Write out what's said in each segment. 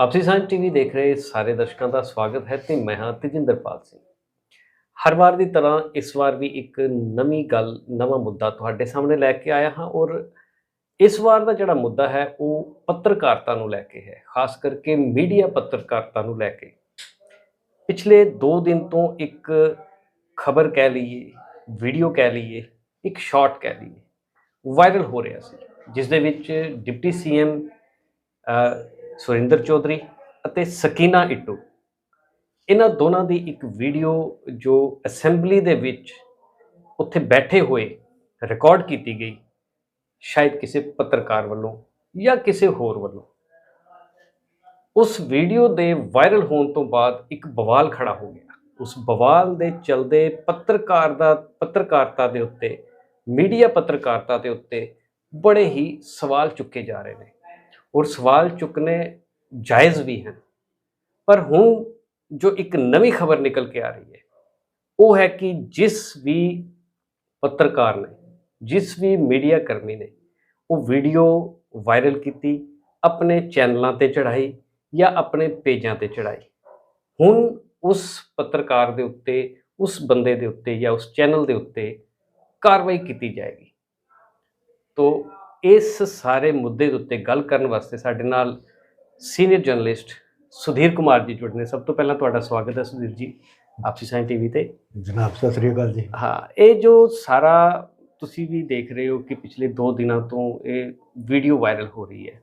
ਆਪਸੀ ਸਾਂਝ ਟੀਵੀ ਦੇਖ ਰਹੇ ਸਾਰੇ ਦਰਸ਼ਕਾਂ ਦਾ ਸਵਾਗਤ ਹੈ ਤੇ ਮੈਂ ਹਾਂ ਤੇਜਿੰਦਰਪਾਲ ਸਿੰਘ। ਹਰ ਵਾਰ ਦੀ ਤਰ੍ਹਾਂ ਇਸ ਵਾਰ ਵੀ ਇੱਕ ਨਵੀਂ ਗੱਲ, ਨਵਾਂ ਮੁੱਦਾ ਤੁਹਾਡੇ ਸਾਹਮਣੇ ਲੈ ਕੇ ਆਇਆ ਹਾਂ ਔਰ ਇਸ ਵਾਰ ਦਾ ਜਿਹੜਾ ਮੁੱਦਾ ਹੈ ਉਹ ਪੱਤਰਕਾਰਤਾ ਨੂੰ ਲੈ ਕੇ ਹੈ, ਖਾਸ ਕਰਕੇ ਮੀਡੀਆ ਪੱਤਰਕਾਰਤਾ ਨੂੰ ਲੈ ਕੇ। ਪਿਛਲੇ 2 ਦਿਨ ਤੋਂ ਇੱਕ ਖਬਰ ਕਹਿ ਲਈਏ, ਵੀਡੀਓ ਕਹਿ ਲਈਏ, ਇੱਕ ਸ਼ਾਰਟ ਕਹਿ ਲਈਏ, ਵਾਇਰਲ ਹੋ ਰਿਹਾ ਸੀ, ਜਿਸ ਦੇ ਵਿੱਚ ਡਿਪਟੀ ਸੀਐਮ ਸੁਰਿੰਦਰ ਚੌਧਰੀ ਅਤੇ ਸਕੀਨਾ ਇਟੂ। ਇਹਨਾਂ ਦੋਨਾਂ ਦੀ ਇੱਕ ਵੀਡੀਓ ਜੋ ਅਸੈਂਬਲੀ ਦੇ ਵਿੱਚ ਉੱਥੇ ਬੈਠੇ ਹੋਏ ਰਿਕਾਰਡ ਕੀਤੀ ਗਈ, ਸ਼ਾਇਦ ਕਿਸੇ ਪੱਤਰਕਾਰ ਵੱਲੋਂ ਜਾਂ ਕਿਸੇ ਹੋਰ ਵੱਲੋਂ। ਉਸ ਵੀਡੀਓ ਦੇ ਵਾਇਰਲ ਹੋਣ ਤੋਂ ਬਾਅਦ ਇੱਕ ਬਵਾਲ ਖੜਾ ਹੋ ਗਿਆ। ਉਸ ਬਵਾਲ ਦੇ ਚਲਦੇ ਪੱਤਰਕਾਰ ਦਾ, ਪੱਤਰਕਾਰਤਾ ਦੇ ਉੱਤੇ, ਮੀਡੀਆ ਪੱਤਰਕਾਰਤਾ ਦੇ ਉੱਤੇ ਬੜੇ ਹੀ ਸਵਾਲ ਚੁੱਕੇ ਜਾ ਰਹੇ ਨੇ। ਔਰ ਸਵਾਲ ਚੁੱਕਨੇ ਜਾਇਜ਼ ਵੀ ਹਨ। ਪਰ ਹੁਣ ਜੋ ਇੱਕ ਨਵੀਂ ਖਬਰ ਨਿਕਲ ਕੇ ਆ ਰਹੀ ਹੈ, ਉਹ ਹੈ ਕਿ ਜਿਸ ਵੀ ਪੱਤਰਕਾਰ ਨੇ, ਜਿਸ ਵੀ ਮੀਡੀਆ ਕਰਮੀ ਨੇ, ਉਹ ਵੀਡੀਓ ਵਾਇਰਲ ਕੀਤੀ, ਆਪਣੇ ਚੈਨਲਾਂ ਤੇ ਚੜਾਈ ਜਾਂ ਆਪਣੇ ਪੇਜਾਂ ਤੇ ਚੜਾਈ ਹੁਣ ਉਸ ਪੱਤਰਕਾਰ ਦੇ ਉੱਤੇ, ਉਸ ਬੰਦੇ ਦੇ ਉੱਤੇ ਜਾਂ ਉਸ ਚੈਨਲ ਦੇ ਉੱਤੇ ਕਾਰਵਾਈ ਕੀਤੀ ਜਾਏਗੀ। ਤੋ ਇਸ ਸਾਰੇ ਮੁੱਦੇ ਦੇ ਉੱਤੇ ਗੱਲ ਕਰਨ ਵਾਸਤੇ ਸਾਡੇ ਨਾਲ ਸੀਨੀਅਰ ਜਰਨਲਿਸਟ ਸੁਧੀਰ ਕੁਮਾਰ ਜੀ ਜੁੜਨੇ ਸਭ ਤੋਂ ਪਹਿਲਾਂ ਤੁਹਾਡਾ ਸਵਾਗਤ ਹੈ ਸੁਧੀਰ ਜੀ ਆਪਸੀ ਸਾਇੰਸ ਟੀਵੀ ਤੇ। ਜਨਾਬ ਸਤਿ ਸ੍ਰੀ ਅਕਾਲ ਜੀ। ਹਾਂ ਇਹ ਜੋ ਸਾਰਾ ਤੁਸੀਂ ਵੀ ਦੇਖ ਰਹੇ ਹੋ ਕਿ ਪਿਛਲੇ 2 ਦਿਨਾਂ ਤੋਂ ਇਹ ਵੀਡੀਓ ਵਾਇਰਲ ਹੋ ਰਹੀ ਹੈ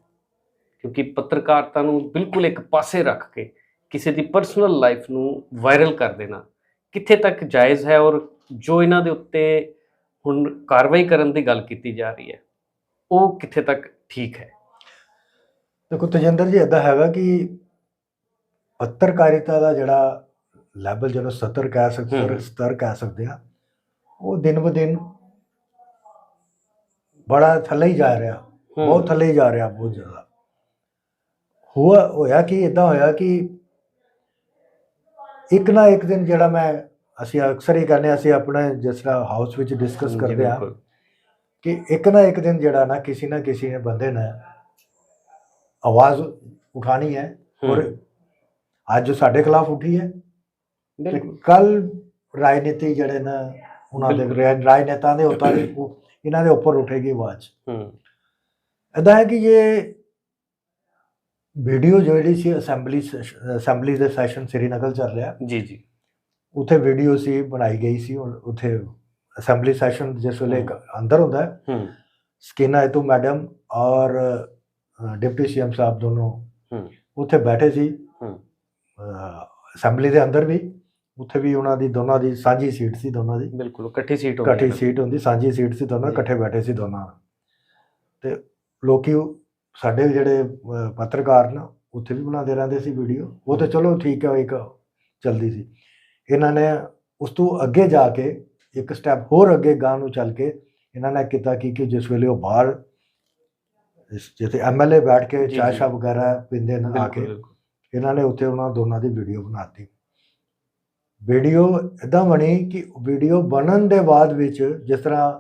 ਕਿਉਂਕਿ ਪੱਤਰਕਾਰਤਾ ਨੂੰ ਬਿਲਕੁਲ ਇੱਕ ਪਾਸੇ ਰੱਖ ਕੇ ਕਿਸੇ ਦੀ ਪਰਸਨਲ ਲਾਈਫ ਨੂੰ ਵਾਇਰਲ ਕਰ ਦੇਣਾ ਕਿੱਥੇ ਤੱਕ ਜਾਇਜ਼ ਹੈ ਔਰ ਜੋ ਇਹਨਾਂ ਦੇ ਉੱਤੇ ਹੁਣ ਕਾਰਵਾਈ ਕਰਨ ਦੀ ਗੱਲ ਕੀਤੀ ਜਾ ਰਹੀ ਹੈ। ਉਹ ਕਿੱਥੇ ਤੱਕ ਠੀਕ ਹੈ? ਦੇਖੋ ਤਜਿੰਦਰ ਜੀ ਇਦਾਂ ਹੈਗਾ ਕਿ ਪੱਤਰਕਾਰਿਤਾ ਦਾ ਜਿਹੜਾ ਲੈਵਲ ਜਿਹਨੂੰ ਸਤਰ ਕਹਿ ਸਕਦੇ ਸਤਰ ਕਹਿ ਸਕਦੇ ਆ ਉਹ ਦਿਨ ਬ ਦਿਨ ਬੜਾ ਥੱਲੇ ਹੀ ਜਾ ਰਿਹਾ ਬਹੁਤ ਥੱਲੇ ਹੀ ਜਾ ਰਿਹਾ ਬਹੁਤ ਜ਼ਿਆਦਾ। ਹੋਇਆ ਹੋਇਆ ਕਿ ਇਦਾਂ ਹੋਇਆ ਕਿ ਇੱਕ ਨਾ ਇੱਕ ਦਿਨ ਜਿਹੜਾ ਮੈਂ ਅਸੀਂ ਅਕਸਰ ਹੀ ਹਾਂ, ਅਸੀਂ ਆਪਣੇ ਜਿਸ ਤਰ੍ਹਾਂ ਹਾਊਸ ਵਿੱਚ ਡਿਸਕਸ ਕਰਦੇ ਆ। ਕਿ ਇੱਕ ਨਾ ਇੱਕ ਦਿਨ ਜਿਹੜਾ ਨਾ ਕਿਸੇ ਨਾ ਕਿਸੇ ਨੇ ਬੰਦੇ ਨੇ ਆਵਾਜ਼ ਉਠਾਣੀ ਹੈ ਔਰ ਅੱਜ ਸਾਡੇ ਖਿਲਾਫ ਉੱਠੀ ਹੈ। ਤੇ ਕੱਲ ਰਾਜਨੀਤੀ ਜਿਹੜੇ ਨਾ ਉਹਨਾਂ ਦੇ ਰਾਜਨੇਤਾ ਦੇ ਉੱਤਾਂ ਇਹਨਾਂ ਦੇ ਉੱਪਰ ਉੱਠੇਗੀ ਆਵਾਜ਼। ਹਮ, ਇਦਾਂ ਹੈ ਕਿ ਇਹ ਵੀਡੀਓ ਜਿਹੜੀ ਸੀ ਅਸੈਂਬਲੀ ਅਸੈਂਬਲੀ ਦੇ ਸੈਸ਼ਨ ਸ੍ਰੀਨਗਰ ਚੱਲ ਰਿਹਾ। ਜੀ ਜੀ। ਉੱਥੇ ਵੀਡੀਓ ਸੀ ਬਣਾਈ ਗਈ ਸੀ ਔਰ ਉੱਥੇ ਅਸੈਂਬਲੀ ਸੈਸ਼ਨ ਜਿਸ ਵੇਲੇ ਇੱਕ ਅੰਦਰ ਹੁੰਦਾ ਹੈ ਹਮ ਸਕੀਨਾ ਇਤੂ ਮੈਡਮ ਔਰ ਡਿਪਟੀ ਸੀਐਮ ਸਾਹਿਬ ਦੋਨੋਂ। ਉੱਥੇ ਬੈਠੇ ਸੀ। ਅਸੈਂਬਲੀ ਦੇ ਅੰਦਰ ਵੀ ਉੱਥੇ ਵੀ ਉਹਨਾਂ ਦੀ ਦੋਨਾਂ ਦੀ ਸਾਂਝੀ ਸੀਟ ਸੀ ਦੋਨਾਂ ਦੀ। ਬਿਲਕੁਲ ਇਕੱਠੀ ਸੀਟ ਹੁੰਦੀ ਇਕੱਠੀ। ਸੀਟ ਹੁੰਦੀ ਸਾਂਝੀ ਸੀਟ ਸੀ ਦੋਨਾਂ। ਇਕੱਠੇ ਬੈਠੇ ਸੀ ਦੋਨਾਂ। ਤੇ ਲੋਕੀ ਸਾਡੇ ਜਿਹੜੇ ਪੱਤਰਕਾਰ ਨਾ ਉੱਥੇ ਵੀ ਬਣਾਉਂਦੇ ਰਹਿੰਦੇ ਸੀ ਵੀਡੀਓ। ਉਹ ਤਾਂ ਚਲੋ ਠੀਕ ਹੈ ਇੱਕ ਚਲਦੀ ਸੀ। ਇਹਨਾਂ ਨੇ ਉਸ ਤੋਂ ਅੱਗੇ ਜਾ ਕੇ ਇੱਕ ਸਟੈਪ ਹੋਰ ਅੱਗੇ ਗਾਂ ਨੂੰ ਚੱਲ ਕੇ ਇਹਨਾਂ ਨੇ ਕੀਤਾ ਕੀ ਕਿ ਜਿਸ ਵੇਲੇ ਉਹ ਬਾਹਰ ਇਸ- ਜਿੱਥੇ ਐਮਐਲਏ ਬੈਠ ਕੇ ਚਾਹ। ਸ਼ਾਹ ਵਗੈਰਾ ਪੀਂਦੇ ਨੇ ਆ ਕੇ। ਇਹਨਾਂ ਨੇ ਉੱਥੇ ਉਹਨਾਂ ਦੋਨਾਂ ਦੀ ਵੀਡੀਓ ਬਣਾਤੀ ਵੀਡੀਓ ਇਦਾਂ ਬਣੀ ਕਿ ਵੀਡੀਓ ਬਣਨ ਦੇ ਬਾਅਦ ਵਿੱਚ ਜਿਸ ਤਰ੍ਹਾਂ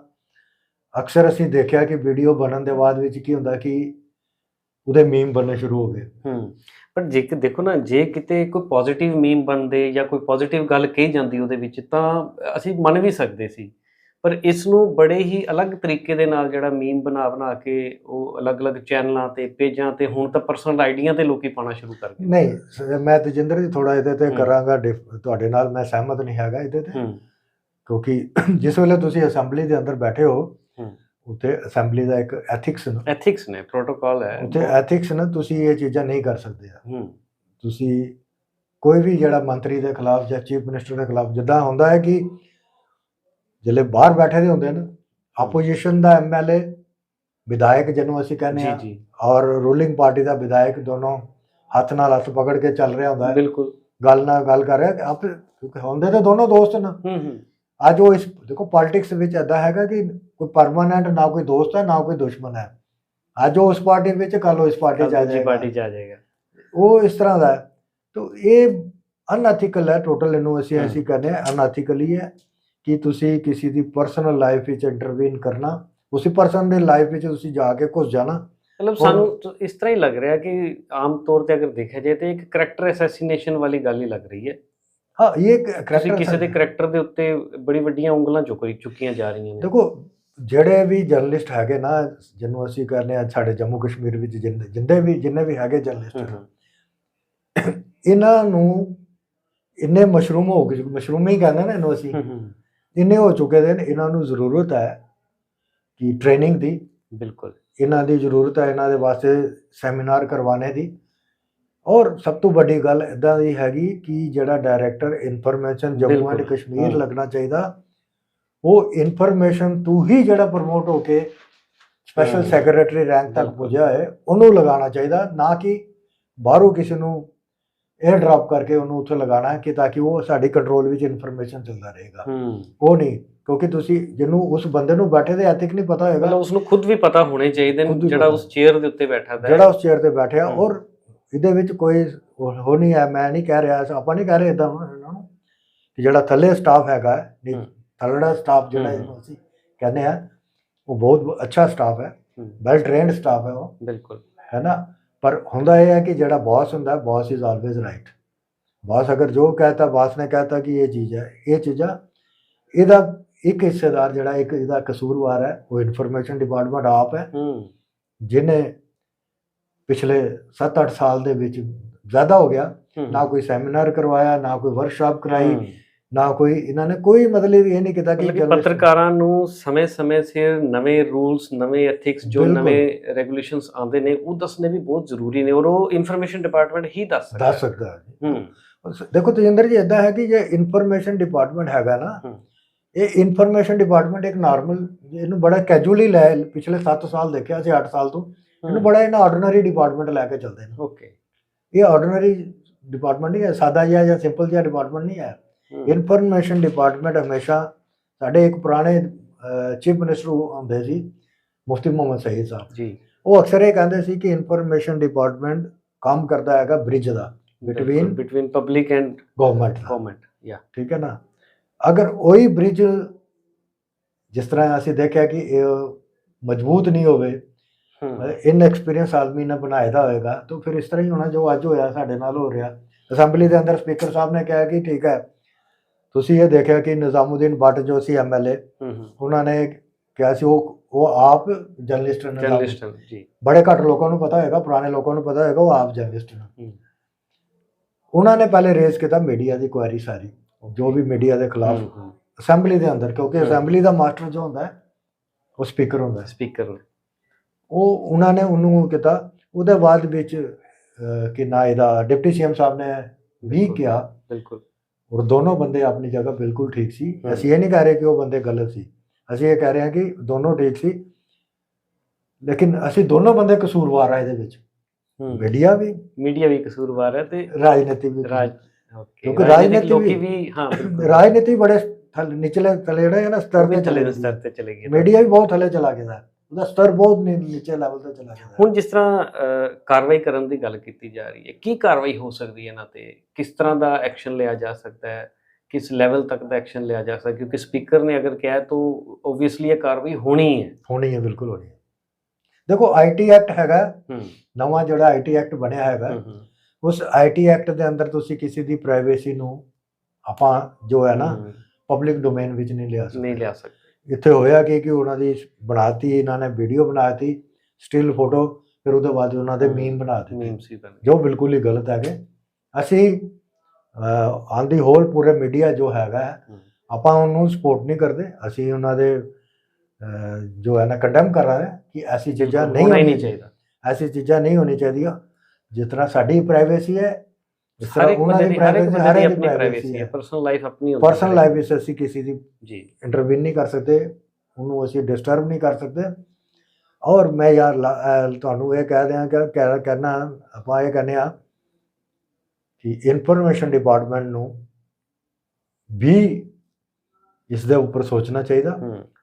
ਅਕਸਰ ਅਸੀਂ ਦੇਖਿਆ ਕਿ ਵੀਡੀਓ ਬਣਨ ਦੇ ਬਾਅਦ ਵਿੱਚ ਕੀ ਹੁੰਦਾ ਕਿ ਉਹਦੇ ਮੀਮ ਬਣਨੇ ਸ਼ੁਰੂ ਹੋ ਗਏ। ਹੂੰ ਪਰ ਜੇ ਕਿ ਦੇਖੋ ਨਾ ਜੇ ਕਿਤੇ ਕੋਈ ਪੋਜ਼ਿਟਿਵ ਮੀਮ ਬਣਦੇ ਜਾਂ ਕੋਈ ਪੋਜ਼ਿਟਿਵ ਗੱਲ ਕਹੀ ਜਾਂਦੀ ਉਹਦੇ ਵਿੱਚ ਤਾਂ ਅਸੀਂ ਮੰਨ ਵੀ ਸਕਦੇ ਸੀ। ਪਰ ਇਸ ਨੂੰ ਬੜੇ ਹੀ ਅਲੱਗ ਤਰੀਕੇ ਦੇ ਨਾਲ ਜਿਹੜਾ ਮੀਮ ਬਣਾ ਬਣਾ ਕੇ ਉਹ ਅਲੱਗ-ਅਲੱਗ ਚੈਨਲਾਂ ਤੇ ਪੇਜਾਂ ਤੇ ਹੁਣ ਤਾਂ ਪਰਸਨਲ ਆਈਡੀਆਂ ਤੇ ਲੋਕੀ ਪਾਣਾ ਸ਼ੁਰੂ ਕਰ ਗਏ। ਨਹੀਂ ਮੈਂ ਤਜਿੰਦਰ ਜੀ ਥੋੜਾ ਇਹਦੇ ਤੇ। ਕਰਾਂਗਾ ਤੁਹਾਡੇ ਨਾਲ ਮੈਂ ਸਹਿਮਤ ਨਹੀਂ ਹੈਗਾ ਇਹਦੇ ਤੇ। ਕਿਉਂਕਿ ਜਿਸ ਵੇਲੇ ਤੁਸੀਂ ਅਸੈਂਬਲੀ ਦੇ ਅੰਦਰ ਬੈਠੇ ਹੋ। ਉੱਥੇ ਅਸੈਂਬਲੀ ਦਾ ਇੱਕ ਐਥਿਕਸ ਨਾ। ਐਥਿਕਸ ਨੇ ਪ੍ਰੋਟੋਕਾਲ ਹੈ। ਉੱਥੇ ਐਥਿਕਸ ਨਾ ਤੁਸੀਂ ਇਹ ਚੀਜ਼ਾਂ ਨਹੀਂ ਕਰ ਸਕਦੇ ਹੂੰ। ਤੁਸੀਂ ਕੋਈ ਵੀ ਜਿਹੜਾ ਮੰਤਰੀ ਦੇ ਖਿਲਾਫ ਜਾਂ ਚੀਫ ਮਿਨਿਸਟਰ ਦੇ ਖਿਲਾਫ ਜਿੱਦਾਂ ਹੁੰਦਾ ਹੈ ਕਿ ਜਿਹੜੇ ਬਾਹਰ ਬੈਠੇ ਦੇ ਹੁੰਦੇ ਨੇ ਆਪੋਜੀਸ਼ਨ ਦਾ ਐਮਐਲਏ ਵਿਧਾਇਕ ਜਿਹਨੂੰ ਅਸੀਂ ਕਹਿੰਦੇ ਆ ਜੀ ਔਰ ਰੂਲਿੰਗ ਪਾਰਟੀ ਦਾ ਵਿਧਾਇਕ ਦੋਨੋਂ ਹੱਥ ਨਾਲ ਹੱਥ ਪਕੜ ਕੇ ਚੱਲ ਰਿਹਾ ਹੁੰਦਾ ਹੈ। ਬਿਲਕੁਲ। ਗੱਲ ਨਾਲ ਗੱਲ ਕਰ ਰਿਹਾ ਆਪ ਹੁੰਦੇ ਤਾਂ ਦੋਨੋਂ ਦੋਸਤ ਨੇ। ਹੂੰ ਹੂੰ। ਅੱਜ ਉਹ ਇਸ ਦੇਖੋ ਪੋਲਿਟਿਕਸ ਵਿੱਚ ਐਦਾਂ ਹੈਗਾ ਕਿ ਕੋਈ ਪਰਮਾਨੈਂਟ ਨਾ ਕੋਈ ਦੋਸਤ ਹੈ ਨਾ ਕੋਈ ਦੁਸ਼ਮਣ ਹੈ। ਅੱਜ ਉਹ ਉਸ ਪਾਰਟੀ ਵਿੱਚ ਕੱਲ ਉਹ ਇਸ ਪਾਰਟੀ ਚ ਆ ਦੂਜੀ ਪਾਰਟੀ ਜਾਏਗਾ ਚ ਆ ਜਾਏਗਾ। ਉਹ ਇਸ ਤਰ੍ਹਾਂ ਦਾ ਤਾਂ ਇਹ ਅਨਐਥੀਕਲ ਹੈ ਟੋਟਲ ਇਹਨੂੰ ਅਸੀਂ। ਅਸੀਂ ਕਹਿੰਦੇ ਅਨਐਥੀਕਲ ਹੀ ਕਿ ਤੁਸੀਂ ਕਿਸੇ ਦੀ ਪਰਸਨਲ ਲਾਈਫ ਵਿੱਚ ਇੰਟਰਵੀਨ ਕਰਨਾ ਉਸੇ ਪਰਸਨ ਦੇ ਲਾਈਫ ਵਿੱਚ ਤੁਸੀਂ ਜਾ ਕੇ ਘੁਸ ਜਾਣਾ। ਮਤਲਬ ਸਾਨੂੰ ਇਸ ਤਰ੍ਹਾਂ ਹੀ ਲੱਗ ਰਿਹਾ ਕਿ ਆਮ ਤੌਰ ਤੇ ਅਗਰ ਦੇਖਿਆ ਜਾਏ ਤੇ ਇੱਕ ਕਰੈਕਟਰ ਅਸੈਸੀਨੇਸ਼ਨ ਵਾਲੀ ਗੱਲ ਹੀ ਲੱਗ ਰਹੀ ਹੈ। ਹਾਂ ਇਹ ਕਿਸੇ ਦੇ। ਕਰੈਕਟਰ ਦੇ ਉੱਤੇ ਬੜੀ ਵੱਡੀਆਂ ਉਂਗਲਾਂ ਚੁੱਕ ਚੁੱਕੀਆਂ ਜਾ ਰਹੀਆਂ ਨੇ। ਦੇਖੋ ਜਿਹੜੇ ਵੀ ਜਰਨਲਿਸਟ ਹੈਗੇ ਨਾ ਜਿਹਨੂੰ ਅਸੀਂ ਕਹਿੰਦੇ ਆ ਸਾਡੇ ਜੰਮੂ ਕਸ਼ਮੀਰ ਵਿੱਚ ਜਿੰਨੇ ਵੀ ਜਿੰਨੇ ਵੀ ਹੈਗੇ ਜਰਨਲਿਸਟ ਇਹਨਾਂ ਨੂੰ ਇੰਨੇ ਮਸ਼ਰੂਮ ਹੋ ਗਏ ਮਸ਼ਰੂਮ ਹੀ ਕਹਿੰਦੇ ਨਾ ਇਹਨੂੰ ਅਸੀਂ। ਇੰਨੇ ਹੋ ਚੁੱਕੇ ਨੇ ਇਹਨਾਂ ਨੂੰ ਜ਼ਰੂਰਤ ਹੈ ਕਿ ਟ੍ਰੇਨਿੰਗ ਦੀ। ਬਿਲਕੁਲ। ਇਹਨਾਂ ਦੀ ਜ਼ਰੂਰਤ ਹੈ ਇਹਨਾਂ ਦੇ ਵਾਸਤੇ ਸੈਮੀਨਾਰ ਕਰਵਾਉਣੇ ਦੀ। ਔਰ ਸਭ ਤੋਂ ਵੱਡੀ ਗੱਲ ਇਦਾਂ ਦੀ ਹੈਗੀ ਕਿ ਜਿਹੜਾ director information Jammu and. Kashmir. ਲੱਗਣਾ ਚਾਹੀਦਾ ਉਹ ਇਨਫੋਰਮੇਸ਼ਨ ਤੋਂ ਹੀ ਜਿਹੜਾ ਪ੍ਰਮੋਟ ਹੋ ਕੇ ਸਪੈਸ਼ਲ ਹਾਂ। ਸੈਕਟਰੀ ਰੈਂਕ ਤੱਕ। ਪੁੱਜਿਆ ਹੈ ਉਹਨੂੰ ਲਗਾਉਣਾ ਚਾਹੀਦਾ ਨਾ ਕਿ ਬਾਹਰੋਂ ਕਿਸੇ ਨੂੰ 에ਅਰ ਡ੍ਰੌਪ ਕਰਕੇ ਉਹਨੂੰ ਉੱਥੇ ਲਗਾਉਣਾ ਹੈ ਕਿ ਤਾਂ ਕਿ ਉਹ ਸਾਡੀ ਕੰਟਰੋਲ ਵਿੱਚ ਇਨਫੋਰਮੇਸ਼ਨ ਚੱਲਦਾ ਰਹੇਗਾ ਉਹ ਨਹੀਂ ਕਿਉਂਕਿ ਤੁਸੀਂ ਜਿਹਨੂੰ ਉਸ ਬੰਦੇ ਨੂੰ ਬੈਠੇ ਦੇ ਐਥਿਕ ਨਹੀਂ ਪਤਾ ਹੋਏਗਾ ਉਸ ਨੂੰ ਖੁਦ ਵੀ ਪਤਾ ਹੋਣੇ ਚਾਹੀਦੇ ਨੇ ਜਿਹੜਾ। ਉਸ ਚੇਅਰ ਦੇ ਉੱਤੇ ਬੈਠਾ ਦਾ ਜਿਹੜਾ ਉਸ ਚੇਅਰ ਤੇ ਬੈਠਿਆ। ਔਰ ਇਹਦੇ ਵਿੱਚ ਕੋਈ ਉਹ ਨਹੀਂ ਹੈ ਮੈਂ ਨਹੀਂ ਕਹਿ ਰਿਹਾ ਆਪਾਂ ਨਹੀਂ ਕਹਿ ਰਹੇ ਇਦਾਂ ਇਹਨਾਂ ਨੂੰ ਕਿ ਜਿਹੜਾ ਥੱਲੇ ਸਟਾਫ ਹੈਗਾ ਥੱਲੜਾ ਸਟਾਫ ਜਿਹੜਾ। ਇਹਨੂੰ ਅਸੀਂ ਕਹਿੰਦੇ ਆ ਉਹ ਬਹੁਤ ਅੱਛਾ ਸਟਾਫ ਹੈ ਵੈਲ ਟ੍ਰੇਨਡ ਸਟਾਫ ਹੈ ਉਹ। ਬਿਲਕੁਲ। ਹੈ ਨਾ? ਪਰ ਹੁੰਦਾ ਇਹ ਹੈ ਕਿ ਜਿਹੜਾ ਬੌਸ ਹੁੰਦਾ boss is always right boss ਅਗਰ ਜੋ ਕਹਤਾ ਬਾਸ ਨੇ ਕਹਤਾ ਕਿ ਇਹ ਚੀਜ਼ ਹੈ ਇਹ ਚੀਜ਼ਾਂ ਇਹਦਾ ਇੱਕ ਹਿੱਸੇਦਾਰ ਜਿਹੜਾ ਇੱਕ ਇਹਦਾ ਕਸੂਰਵਾਰ ਹੈ ਉਹ ਇਨਫੋਰਮੇਸ਼ਨ ਡਿਪਾਰਟਮੈਂਟ ਆਪ ਹੈ। ਜਿਹਨੇ ਪਿਛਲੇ 7-8 ਸਾਲ ਦੇ ਵਿੱਚ ਜ਼ਿਆਦਾ ਹੋ ਗਿਆ ਨਾ ਕੋਈ ਸੈਮੀਨਾਰ ਕਰਵਾਇਆ ਨਾ ਕੋਈ ਵਰਕਸ਼ਾਪ ਕਰਾਈ ਨਾ ਕੋਈ ਇਹਨਾਂ ਨੇ ਕੋਈ ਮਤਲਬ ਇਹ ਨਹੀਂ ਕੀਤਾ ਕਿ ਪੱਤਰਕਾਰਾਂ ਨੂੰ ਸਮੇਂ-ਸਮੇਂ ਸਿਰ ਨਵੇਂ ਰੂਲਸ ਨਵੇਂ ਐਥਿਕਸ ਜੋ। ਨਵੇਂ ਰੈਗੂਲੇਸ਼ਨਸ ਆਉਂਦੇ ਨੇ ਉਹ ਦੱਸਣੇ ਵੀ ਬਹੁਤ ਜ਼ਰੂਰੀ ਨੇ ਔਰ ਉਹ ਇਨਫੋਰਮੇਸ਼ਨ ਡਿਪਾਰਟਮੈਂਟ ਹੀ ਦੱਸ ਸਕਦਾ ਦੱਸ ਸਕਦਾ ਹੈ ਦੇਖੋ ਤਜਿੰਦਰ ਜੀ ਇਦਾਂ ਹੈ ਕਿ ਜੇ ਇਨਫੋਰਮੇਸ਼ਨ ਡਿਪਾਰਟਮੈਂਟ ਹੈਗਾ ਨਾ। ਇਹ ਇਨਫੋਰਮੇਸ਼ਨ ਡਿਪਾਰਟਮੈਂਟ ਇੱਕ ਨਾਰਮਲ ਇਹਨੂੰ ਬੜਾ ਕੈਜੂਅਲੀ ਲੈ ਪਿਛਲੇ 7 ਸਾਲ ਦੇਖਿਆ ਸੀ 8 ਸਾਲ ਤੋਂ ਇਹਨੂੰ ਬੜਾ ਇਹਨਾਂ ਆਰਡੀਨਰੀ ਡਿਪਾਰਟਮੈਂਟ ਲੈ ਕੇ ਚੱਲਦੇ ਨੇ। ਓਕੇ ਇਹ ਆਰਡੀਨਰੀ ਡਿਪਾਰਟਮੈਂਟ ਨਹੀਂ ਹੈ ਸਾਦਾ ਜਿਹਾ ਜਾਂ ਸਿੰਪਲ ਜਿਹਾ ਡਿਪਾਰਟਮੈਂਟ ਨਹੀਂ ਹੈ। ਇਨਫੋਰਮੇਸ਼ਨ ਡਿਪਾਰਟਮੈਂਟ ਹਮੇਸ਼ਾ ਸਾਡੇ ਇੱਕ ਪੁਰਾਣੇ ਚੀਫ ਮਿਨਿਸਟਰ ਹੁੰਦੇ ਸੀ ਮੁਫਤੀ ਮੁਹੰਮਦ ਸਈਦ ਸਾਹਿਬ। ਜੀ। ਉਹ ਅਕਸਰ ਇਹ ਕਹਿੰਦੇ ਸੀ ਕਿ ਇਨਫੋਰਮੇਸ਼ਨ ਡਿਪਾਰਟਮੈਂਟ ਕੰਮ ਕਰਦਾ ਹੈਗਾ bridge the between between public and government government ਯਾ ਠੀਕ ਹੈ ਨਾ? ਅਗਰ ਉਹੀ ਬ੍ਰਿਜ ਜਿਸ ਤਰ੍ਹਾਂ ਅਸੀਂ ਦੇਖਿਆ ਕਿ ਇਹ ਮਜ਼ਬੂਤ ਨਹੀਂ ਹੋਵੇ ਇਨ ਐਕਸਪੀਰੀਅੰਸ ਆਦਮੀ ਨੇ ਬਣਾਇਆ ਦਾ ਹੋਏਗਾ ਤਾਂ ਫਿਰ ਇਸ ਤਰ੍ਹਾਂ ਹੀ ਹੋਣਾ ਜੋ ਅੱਜ ਹੋਇਆ ਸਾਡੇ ਨਾਲ ਹੋ ਰਿਹਾ। ਅਸੈਂਬਲੀ ਦੇ ਅੰਦਰ ਸਪੀਕਰ ਸਾਹਿਬ ਨੇ ਕਿਹਾ ਕਿ ਠੀਕ ਹੈ ਤੁਸੀਂ ਇਹ ਦੇਖਿਆ ਕਿ ਨਿਜ਼ਾਮੂਦੀਨ ਭੱਟ ਜੋ ਸੀ ਐਮਐਲਏ ਉਹਨਾਂ ਨੇ ਕਿਹਾ ਸੀ ਉਹ ਉਹ ਆਪ ਜਰਨਲਿਸਟ ਨੇ ਜਰਨਲਿਸਟ ਜੀ। ਬੜੇ ਘੱਟ ਲੋਕਾਂ ਨੂੰ ਪਤਾ ਹੋਏਗਾ ਪੁਰਾਣੇ ਲੋਕਾਂ ਨੂੰ ਪਤਾ ਹੋਏਗਾ ਉਹ ਆਪ ਜਰਨਲਿਸਟ ਨੇ। ਉਹਨਾਂ ਨੇ ਪਹਿਲੇ ਰੇਜ਼ ਕੀਤਾ ਮੀਡੀਆ ਦੀ ਕੁਐਰੀ ਸਾਰੀ ਜੋ ਵੀ ਮੀਡੀਆ ਦੇ ਖਿਲਾਫ ਅਸੈਂਬਲੀ ਦੇ ਅੰਦਰ ਕਿਉਂਕਿ। ਅਸੈਂਬਲੀ ਦਾ ਮਾਸਟਰ ਜੋ ਹੁੰਦਾ ਹੈ ਉਹ ਸਪੀਕਰ ਹੁੰਦਾ ਹੈ। ਸਪੀਕਰ ਉਹ ਉਹਨਾਂ ਨੇ ਉਹਨੂੰ ਕੀਤਾ ਉਹਦੇ ਬਾਅਦ ਵਿੱਚ ਕਿ ਨਾ ਇਹਦਾ ਡਿਪਟੀ ਸੀਐਮ ਸਾਹਿਬ ਨੇ ਵੀ ਕਿਹਾ ਬਿਲਕੁਲ। ਔਰ ਦੋਨੋਂ ਬੰਦੇ ਆਪਣੀ ਜਗ੍ਹਾ ਬਿਲਕੁਲ ਠੀਕ ਸੀ। ਅਸੀਂ ਇਹ ਨਹੀਂ ਕਹਿ ਰਹੇ ਕਿ ਉਹ ਬੰਦੇ ਗਲਤ ਸੀ। ਅਸੀਂ ਇਹ ਕਹਿ ਰਹੇ ਹਾਂ ਕਿ ਦੋਨੋਂ ਠੀਕ ਸੀ। ਲੇਕਿਨ ਅਸੀਂ ਦੋਨੋਂ ਬੰਦੇ ਕਸੂਰਵਾਰ ਆ ਇਹਦੇ ਵਿੱਚ। ਮੀਡੀਆ ਵੀ। ਮੀਡੀਆ ਵੀ ਕਸੂਰਵਾਰ ਹੈ ਤੇ ਰਾਜਨੀਤੀ ਵੀ। ਰਾਜ ਓਕੇ। ਕਿਉਂਕਿ ਰਾਜਨੀਤੀ ਵੀ- ਹਾਂ ਰਾਜਨੀਤੀ ਬੜੇ ਥੱਲੇ ਨਿਚਲੇ ਥੱਲੇ ਜਿਹੜੇ ਹੈ ਨਾ ਸਤਰ ਤੇ ਚਲੇ ਚਲੇ ਨੇ ਸਤਰ ਤੇ ਚਲੇ ਗਏ। ਮੀਡੀਆ ਵੀ ਬਹੁਤ ਥੱਲੇ ਚਲਾ ਗਿਆ। ਉਹਦਾ ਸਤਰ ਬਹੁਤ ਨੀਚੇ ਲੈਵਲ ਤੇ ਚਲਾ ਗਿਆ ਹੈ। ਹੁਣ ਜਿਸ ਤਰ੍ਹਾਂ ਅਹ, ਕਾਰਵਾਈ ਕਰਨ ਦੀ ਗੱਲ ਕੀਤੀ ਜਾ ਰਹੀ ਹੈ ਕੀ ਕਾਰਵਾਈ ਹੋ ਸਕਦੀ ਹੈ ਇਹਨਾਂ ਤੇ? ਕਿਸ ਤਰ੍ਹਾਂ ਦਾ ਐਕਸ਼ਨ ਲਿਆ ਜਾ ਸਕਦਾ ਹੈ? ਕਿਸ ਲੈਵਲ ਤੱਕ ਦਾ ਐਕਸ਼ਨ ਲਿਆ ਜਾ ਸਕਦਾ ਕਿਉਂਕਿ ਸਪੀਕਰ ਨੇ ਅਗਰ ਕਿਹਾ ਤਾਂ ਓਬਵੀਅਸਲੀ ਇਹ ਕਾਰਵਾਈ ਹੋਣੀ ਹੈ। ਹੋਣੀ ਹੈ ਬਿਲਕੁਲ ਹੋਣੀ ਹੈ। ਦੇਖੋ ਆਈਟੀ ਐਕਟ ਹੈਗਾ। ਹੂੰ। ਨਵਾਂ ਜਿਹੜਾ ਆਈਟੀ ਐਕਟ ਬਣਿਆ ਹੈਗਾ। ਹੂੰ, ਹੂੰ, ਉਸ ਆਈਟੀ ਐਕਟ ਦੇ ਅੰਦਰ ਤੁਸੀਂ ਕਿਸੇ ਦੀ ਪ੍ਰਾਈਵੇਸੀ ਨੂੰ ਆਪਾਂ ਜੋ ਹੈ ਨਾ ਹੂੰ, ਪਬਲਿਕ ਡੋਮੇਨ ਵਿੱਚ ਨਹੀਂ ਲਿਆ ਨਹੀਂ ਸਕਦੇ। ਲਿਆ ਸਕਦੇ। ਇੱਥੇ ਹੋਇਆ ਕਿ ਕਿ ਉਹਨਾਂ ਦੀ ਬਣਾਤੀ ਇਹਨਾਂ ਨੇ ਵੀਡੀਓ ਬਣਾਤੀ ਸਟਿਲ ਫੋਟੋ ਫਿਰ ਉਹਦੇ ਬਾਅਦ ਉਹਨਾਂ ਦੇ ਮੀਮ ਬਣਾ ਦਿੱਤੇ। ਜੋ ਬਿਲਕੁਲ ਹੀ ਗਲਤ ਹੈਗੇ। ਅਸੀਂ ਆਨ ਦੀ ਹੋਲ ਪੂਰੇ ਮੀਡੀਆ ਜੋ ਹੈਗਾ। ਆਪਾਂ ਉਹਨੂੰ ਸਪੋਰਟ ਨਹੀਂ ਕਰਦੇ। ਅਸੀਂ ਉਹਨਾਂ ਦੇ ਜੋ ਹੈ ਨਾ ਕੰਡੈਮ ਕਰ ਰਹੇ ਹਾਂ ਕਿ ਐਸੀ ਚੀਜ਼ਾਂ ਨਹੀਂ ਹੋਣਾ ਚਾਹੀਦਾ। ਐਸੀ ਚੀਜ਼ਾਂ ਨਹੀਂ ਹੋਣੀ ਚਾਹੀਦੀਆਂ। ਜਿਸ ਤਰ੍ਹਾਂ ਸਾਡੀ ਪ੍ਰਾਈਵੇਸੀ ਹੈ ਹਰ ਤਰ੍ਹਾਂ ਇੱਕ ਉਹਨਾਂ ਬੰਦੇ ਦੀ ਹਰ ਇੱਕ ਬੰਦੇ ਦੀ ਆਪਣੀ ਪ੍ਰਾਈਵੇਸੀ ਹੈ। ਪਰਸਨਲ ਲਾਈਫ ਆਪਣੀ ਹੁੰਦੀ ਪਰਸਨਲ ਹੈ। ਲਾਈਫ ਵਿੱਚ ਅਸੀਂ ਕਿਸੇ ਦੀ ਜੀ। ਇੰਟਰਵੀਨ ਨਹੀਂ ਕਰ ਸਕਦੇ ਉਹਨੂੰ ਅਸੀਂ ਡਿਸਟਰਬ ਨਹੀਂ ਕਰ ਸਕਦੇ। ਔਰ ਮੈਂ ਯਾਰ ਤੁਹਾਨੂੰ ਇਹ ਕਹਿ ਦਿਆਂ ਕਿ ਕਹਿ- ਕਹਿਣਾ ਆਪਾਂ ਇਹ ਕਹਿੰਦੇ ਆ ਕਿ ਇਨਫੋਰਮੇਸ਼ਨ ਡਿਪਾਰਟਮੈਂਟ ਨੂੰ ਵੀ ਇਸ ਦੇ ਉੱਪਰ ਸੋਚਣਾ ਚਾਹੀਦਾ।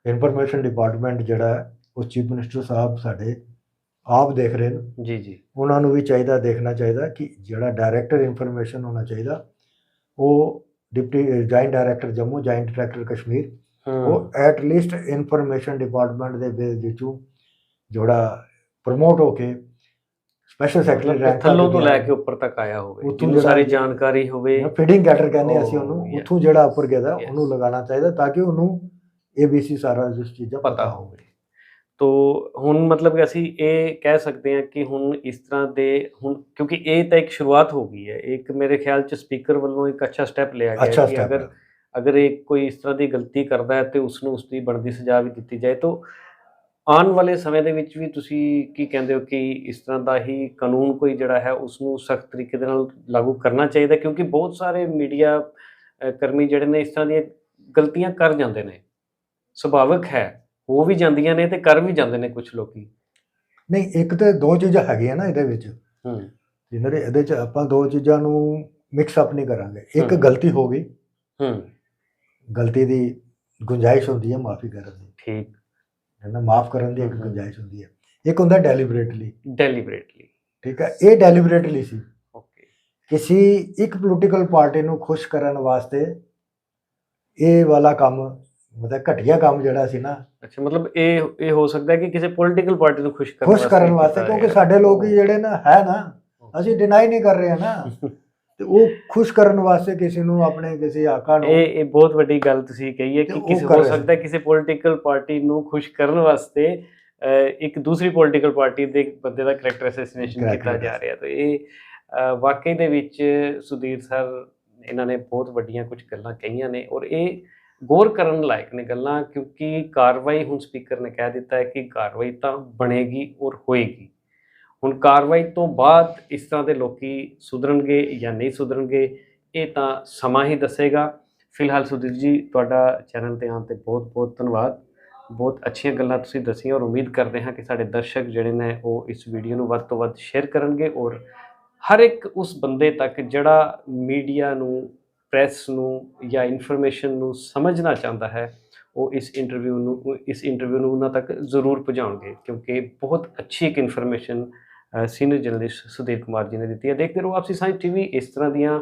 ਇਨਫੋਰਮੇਸ਼ਨ ਡਿਪਾਰਟਮੈਂਟ ਜਿਹੜਾ ਹੈ ਉਹ ਚੀਫ ਮਿਨਿਸਟਰ ਸਾਹਿਬ ਸਾਡੇ ਆਪ ਦੇਖ ਰਹੇ ਨੇ। ਜੀ ਜੀ। ਉਹਨਾਂ ਨੂੰ ਵੀ ਚਾਹੀਦਾ ਦੇਖਣਾ ਚਾਹੀਦਾ ਕਿ ਜਿਹੜਾ ਡਾਇਰੈਕਟਰ ਇਨਫੋਰਮੇਸ਼ਨ ਹੋਣਾ ਚਾਹੀਦਾ ਉਹ deputy joint director Jammu joint director Kashmir ਉਹ ਐਟ ਲੀਸਟ ਇਨਫੋਰਮੇਸ਼ਨ ਡਿਪਾਰਟਮੈਂਟ ਦੇ ਬੇਸ ਵਿੱਚੋਂ ਜਿਹੜਾ ਪ੍ਰਮੋਟ ਹੋ ਕੇ ਸਪੈਸ਼ਲ ਸੈਕਟਰੀ ਰੈਂਕ ਥੱਲੋਂ ਤੋਂ ਲੈ ਕੇ ਉੱਪਰ ਤੱਕ ਆਇਆ ਹੋਵੇ। ਉੱਥੋਂ ਸਾਰੀ ਜਾਣਕਾਰੀ ਹੋਵੇ। ਫੀਡਿੰਗ ਕੈਡਰ ਕਹਿੰਦੇ ਅਸੀਂ ਉਹਨੂੰ. ਉੱਥੋਂ ਜਿਹੜਾ ਉੱਪਰ ਗਿਆ. ਉਹਨੂੰ ਲਗਾਉਣਾ ਚਾਹੀਦਾ ਤਾਂ ਕਿ ਉਹਨੂੰ ABC ਸਾਰਾ ਜਿਸ ਚੀਜ਼ਾਂ ਪਤਾ ਹੋਵੇ। ਤੋ ਹੁਣ ਮਤਲਬ ਕਿ ਅਸੀਂ ਇਹ ਕਹਿ ਸਕਦੇ ਹਾਂ ਕਿ ਹੁਣ ਇਸ ਤਰ੍ਹਾਂ ਦੇ ਹੁਣ ਕਿਉਂਕਿ ਇਹ ਤਾਂ ਇੱਕ ਸ਼ੁਰੂਆਤ ਹੋ ਗਈ ਹੈ ਇੱਕ ਮੇਰੇ ਖਿਆਲ ਚ ਸਪੀਕਰ ਵੱਲੋਂ ਇੱਕ ਅੱਛਾ ਸਟੈਪ ਲਿਆ ਗਿਆ ਕਿ ਅਗਰ। ਅਗਰ ਇਹ ਕੋਈ ਇਸ ਤਰ੍ਹਾਂ ਦੀ ਗਲਤੀ ਕਰਦਾ ਹੈ ਤੇ ਉਸ ਨੂੰ ਉਸ ਦੀ ਬਣਦੀ ਸਜ਼ਾ ਵੀ ਦਿੱਤੀ ਜਾਏ ਤੋ ਆਉਣ ਵਾਲੇ ਸਮੇਂ ਦੇ ਵਿੱਚ ਵੀ ਤੁਸੀਂ ਕੀ ਕਹਿੰਦੇ ਹੋ ਕਿ ਇਸ ਤਰ੍ਹਾਂ ਦਾ ਹੀ ਕਾਨੂੰਨ ਕੋਈ ਜਿਹੜਾ ਹੈ ਉਸ ਨੂੰ ਸਖਤ ਤਰੀਕੇ ਦੇ ਨਾਲ ਲਾਗੂ ਕਰਨਾ ਚਾਹੀਦਾ ਕਿਉਂਕਿ ਬਹੁਤ ਸਾਰੇ ਮੀਡੀਆ ਕਰਮੀ ਜਿਹੜੇ ਨੇ ਇਸ ਤਰ੍ਹਾਂ ਦੀਆਂ ਗਲਤੀਆਂ ਕਰ ਜਾਂਦੇ ਨੇ ਸੁਭਾਵਿਕ ਹੈ ਹੋ ਵੀ ਜਾਂਦੀਆਂ ਨੇ ਤੇ ਕਰ ਵੀ ਜਾਂਦੇ ਨੇ ਕੁਝ ਲੋਕੀ। ਨਹੀਂ ਇੱਕ ਤੇ ਦੋ ਚੀਜ਼ਾਂ ਹੈਗੀਆਂ ਨਾ ਇਹਦੇ ਵਿੱਚ। ਹੂੰ। ਇਹਨਾਂ ਦੇ ਇਹਦੇ ਚ ਆਪਾਂ ਦੋ ਚੀਜ਼ਾਂ ਨੂੰ ਮਿਕਸ ਅਪ ਨਹੀਂ ਕਰਾਂਗੇ। ਇੱਕ। ਗਲਤੀ ਹੋ ਗਈ। ਹੂੰ। ਗਲਤੀ ਦੀ ਗੁੰਜਾਇਸ਼ ਹੁੰਦੀ ਹੈ ਮਾਫੀ ਕਰਨ ਦੀ। ਠੀਕ। ਹੈ ਨਾ ਮਾਫ ਕਰਨ ਦੀ ਇੱਕ। ਗੁੰਜਾਇਸ਼ ਹੁੰਦੀ ਹੈ। ਇੱਕ ਹੁੰਦਾ ਡੈਲੀਬਰੇਟਲੀ ਡੈਲੀਬਰੇਟਲੀ ਠੀਕ ਹੈ ਇਹ ਡੈਲੀਬਰੇਟਲੀ ਸੀ। ਓਕੇ ਕਿਸੇ ਇੱਕ ਪੋਲੀਟੀਕਲ ਪਾਰਟੀ ਨੂੰ ਖੁਸ਼ ਕਰਨ ਵਾਸਤੇ ਇਹ ਵਾਲਾ ਕੰਮ ਮਤਲਬ ਘਟੀਆ ਕੰਮ ਜਿਹੜਾ ਸੀ ਨਾ ਅੱਛਾ ਮਤਲਬ ਇਹ ਇਹ ਹੋ ਸਕਦਾ ਹੈ ਕਿ ਕਿਸੇ ਪੋਲੀਟੀਕਲ ਪਾਰਟੀ ਨੂੰ ਖੁਸ਼ ਕਰਨ ਖੁਸ਼ ਕਰਨ ਵਾਸਤੇ ਕਿਉਂਕਿ। ਸਾਡੇ ਲੋਕ ਜਿਹੜੇ ਨਾ ਹੈ ਨਾ ਅਸੀਂ ਡਿਨਾਈ ਨਹੀਂ ਕਰ ਰਹੇ ਹਾਂ ਨਾ ਤੇ ਉਹ ਖੁਸ਼ ਕਰਨ ਵਾਸਤੇ ਕਿਸੇ ਨੂੰ ਆਪਣੇ ਕਿਸੇ ਆਕਾ ਨੂੰ ਇਹ ਇਹ ਬਹੁਤ ਵੱਡੀ ਗੱਲ ਤੁਸੀਂ ਕਹੀ ਹੈ ਕਿ ਕਿਸੇ ਹੋ ਸਕਦਾ ਹੈ ਕਿਸੇ ਪੋਲੀਟੀਕਲ ਪਾਰਟੀ ਨੂੰ ਖੁਸ਼ ਕਰਨ ਵਾਸਤੇ ਇੱਕ ਦੂਸਰੀ ਪੋਲੀਟੀਕਲ ਪਾਰਟੀ ਦੇ ਬੰਦੇ ਦਾ ਕੈਰੈਕਟਰ ਅਸੈਸੀਨੇਸ਼ਨ ਕੀਤਾ ਜਾ. ਰਿਹਾ ਤੇ ਇਹ ਵਾਕਈ ਦੇ ਵਿੱਚ ਸੁਧੀਰ ਸਰ ਇਹਨਾਂ ਨੇ ਬਹੁਤ ਵੱਡੀਆਂ ਕੁਝ ਗੱਲਾਂ ਕਹੀਆਂ ਨੇ ਔਰ ਇਹ ਗੌਰ ਕਰਨ ਲਾਇਕ ਨੇ ਗੱਲਾਂ, ਕਿਉਂਕਿ ਕਾਰਵਾਈ ਹੁਣ ਸਪੀਕਰ ਨੇ ਕਹਿ ਦਿੱਤਾ ਹੈ ਕਿ ਕਾਰਵਾਈ ਤਾਂ ਬਣੇਗੀ ਔਰ ਹੋਏਗੀ। ਹੁਣ ਕਾਰਵਾਈ ਤੋਂ ਬਾਅਦ ਇਸ ਤਰ੍ਹਾਂ ਦੇ ਲੋਕੀ ਸੁਧਰਨਗੇ ਜਾਂ ਨਹੀਂ ਸੁਧਰਨਗੇ, ਇਹ ਤਾਂ ਸਮਾਂ ਹੀ ਦੱਸੇਗਾ। ਫਿਲਹਾਲ ਸੁਧੀਰ ਜੀ, ਤੁਹਾਡਾ ਚੈਨਲ ਤੇ ਆਉਣ ਤੇ ਬਹੁਤ ਬਹੁਤ ਧੰਨਵਾਦ। ਬਹੁਤ ਅੱਛੀਆਂ ਗੱਲਾਂ ਤੁਸੀਂ ਦੱਸੀਆਂ ਔਰ ਉਮੀਦ ਕਰਦੇ ਹਾਂ ਕਿ ਸਾਡੇ ਦਰਸ਼ਕ ਜਿਹੜੇ ਨੇ ਉਹ ਇਸ ਵੀਡੀਓ ਨੂੰ ਵੱਧ ਤੋਂ ਵੱਧ ਸ਼ੇਅਰ ਕਰਨਗੇ ਔਰ ਹਰ ਇੱਕ ਉਸ ਬੰਦੇ ਤੱਕ ਜਿਹੜਾ ਮੀਡੀਆ ਨੂੰ ਪ੍ਰੈਸ ਨੂੰ ਜਾਂ ਇਨਫੋਰਮੇਸ਼ਨ ਨੂੰ ਸਮਝਣਾ ਚਾਹੁੰਦਾ ਹੈ, ਉਹ ਇਸ ਇੰਟਰਵਿਊ ਨੂੰ, ਇਸ ਇੰਟਰਵਿਊ ਨੂੰ ਉਹਨਾਂ ਤੱਕ ਜ਼ਰੂਰ ਪਹੁੰਚਾਉਣਗੇ, ਕਿਉਂਕਿ ਬਹੁਤ ਅੱਛੀ ਇੱਕ information senior journalist Sudeep Kumar ji ਨੇ ਦਿੱਤੀ ਹੈ। ਦੇਖਦੇ ਰਹੋ ਆਪਸੀ ਸਾਇੰਸ ਟੀਵੀ, ਇਸ ਤਰ੍ਹਾਂ ਦੀਆਂ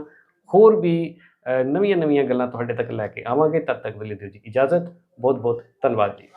ਹੋਰ ਵੀ ਨਵੀਆਂ ਨਵੀਆਂ ਗੱਲਾਂ ਤੁਹਾਡੇ ਤੱਕ ਲੈ ਕੇ ਆਵਾਂਗੇ। ਤਦ ਤੱਕ ਲਈ ਦਿਓ ਜੀ ਇਜਾਜ਼ਤ। ਬਹੁਤ ਬਹੁਤ ਧੰਨਵਾਦ ਜੀ।